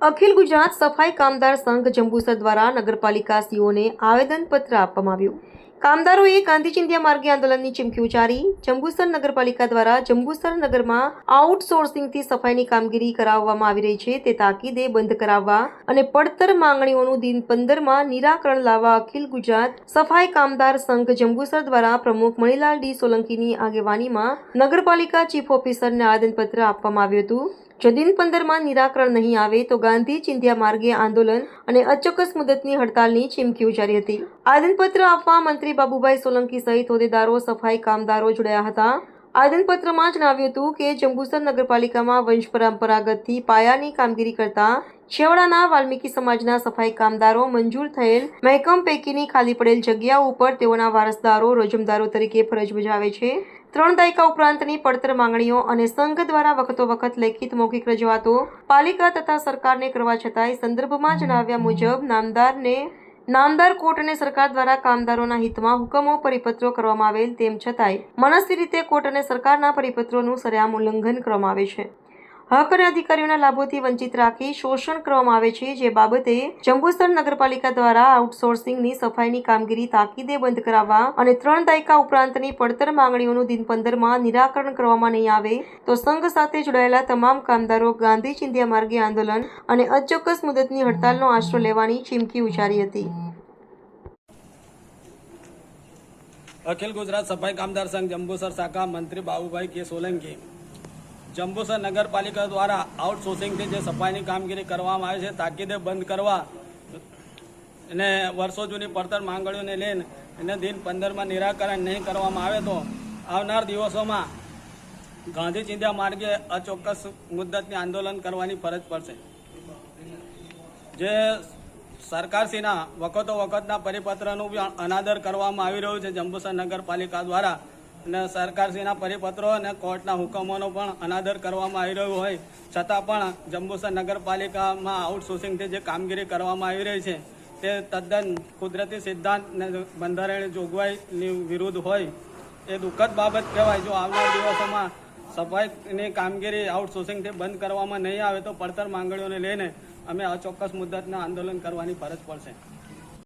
અખિલ ગુજરાત સફાઈ કામદાર સંઘ જંબુસર દ્વારા નગરપાલિકા સીઓને આવેદનપત્ર આપવામાં આવ્યું. કામદારોએ ગાંધી ચિંધ્યા માર્ગે આંદોલનની ચીમકી ઉચ્ચારી. જંબુસર નગરપાલિકા દ્વારા જંબુસર નગરમાં આઉટસોર્સિંગથી સફાઈની કામગીરી કરાવવામાં આવી રહી છે. તે તાકીદે બંધ કરાવવા અને પડતર માંગણીઓનું દિન પંદરમાં નિરાકરણ લાવવા અખિલ ગુજરાત સફાઈ કામદાર સંઘ જંબુસર દ્વારા પ્રમુખ મણિલાલ ડી સોલંકીની આગેવાનીમાં નગરપાલિકા ચીફ ઓફિસરને આવેદનપત્ર આપવામાં આવ્યું હતું. જો દિન પંદરમાં નિરાકરણ નહીં આવે તો ગાંધી ચિંધ્યા માર્ગે આંદોલન અને અચોક્કસ મુદતની હડતાલની ચીમકી ઉચ્ચારી હતી. આવેદનપત્ર આપવા મંત્રી બાબુભાઈ સોલંકી સહિત હોદ્દેદારો, સફાઈ કામદારો જોડાયા હતા. આવેદનપત્રમાં જણાવ્યું હતું કે જંબુસર નગરપાલિકામાં વંશ પરંપરાગતથી પાયાની કામગીરી કરતા છેવાડાના વાલ્મીકી સમાજના સફાઈ કામદારો મંજૂર થયેલ મહેકમ પૈકીની ખાલી પડેલ જગ્યા ઉપર તેઓના વારસદારો, રોજમદારો તરીકે ફરજ બજાવે છે. ત્રણ દાયકા ઉપરાંતની પડતર માંગણીઓ અને સંઘ દ્વારા વખતો વખત લેખિત મૌખિક રજૂઆતો પાલિકા તથા સરકારને કરવા છતાંય સંદર્ભમાં જણાવ્યા મુજબ નામદારને નામદાર કોર્ટ અને સરકાર દ્વારા કામદારોના હિતમાં હુકમો, પરિપત્રો કરવામાં આવેલ તેમ છતાંય મનસ્વી રીતે કોર્ટ અને સરકારના પરિપત્રોનું સરેઆમ ઉલ્લંઘન કરવામાં આવે છે. હક અને અધિકારીઓના લાભોથી વંચિત રાખી શોષણ કરવામાં આવે છે, જે બાબતે જંબુસર નગરપાલિકા દ્વારા આઉટસોર્સિંગની સફાઈની કામગીરી તાકીદે બંધ કરાવવા અને ત્રણ દાયકા ઉપરાંતની પડતર માંગણીઓનું દિન પંદરમાં નિરાકરણ કરવામાં નહીં આવે, તો સંઘ સાથે જોડાયેલા તમામ કામદારો ગાંધી ચિંધ્યા માર્ગે આંદોલન અને અચોક્કસ મુદતની હડતાલનો આશરો લેવાની ચીમકી ઉચ્ચારી હતી. અખિલ ગુજરાત સફાઈ કામદાર સંઘ જંબુસર શાખા મંત્રી બાબુભાઈ કે સોલંકી જંબુસર નગરપાલિકા દ્વારા આઉટસોર્સિંગથી જે સફાઈની કામગીરી કરવામાં આવે છે, તાકીદે બંધ કરવા અને વર્ષો જૂની પડતર માંગણીઓને લઈને એને દિન પંદરમાં નિરાકરણ નહીં કરવામાં આવે તો આવનાર દિવસોમાં ગાંધી ચિંધ્યા માર્ગે અચોક્કસ મુદ્દતની આંદોલન કરવાની ફરજ પડશે. જે સરકારશ્રીના વખતો વખતના પરિપત્રનું અનાદર કરવામાં આવી રહ્યું છે જંબુસર નગરપાલિકા દ્વારા. અને સરકારશ્રીના પરિપત્રો અને કોર્ટના હુકમોનો પણ અનાદર કરવામાં આવી રહ્યો હોય, છતાં પણ જંબુસર નગરપાલિકામાં આઉટસોર્સિંગથી જે કામગીરી કરવામાં આવી રહી છે, તે તદ્દન કુદરતી સિદ્ધાંત અને બંધારણીય જોગવાઈની વિરુદ્ધ હોય. એ દુઃખદ બાબત કહેવાય, જો આવનાર દિવસોમાં સફાઈની કામગીરી આઉટસોર્સિંગથી બંધ કરવામાં નહીં આવે તો પડતર માંગણીઓને લઈને અમે અચોક્કસ મુદ્દતના આંદોલન કરવાની ફરજ પડશે.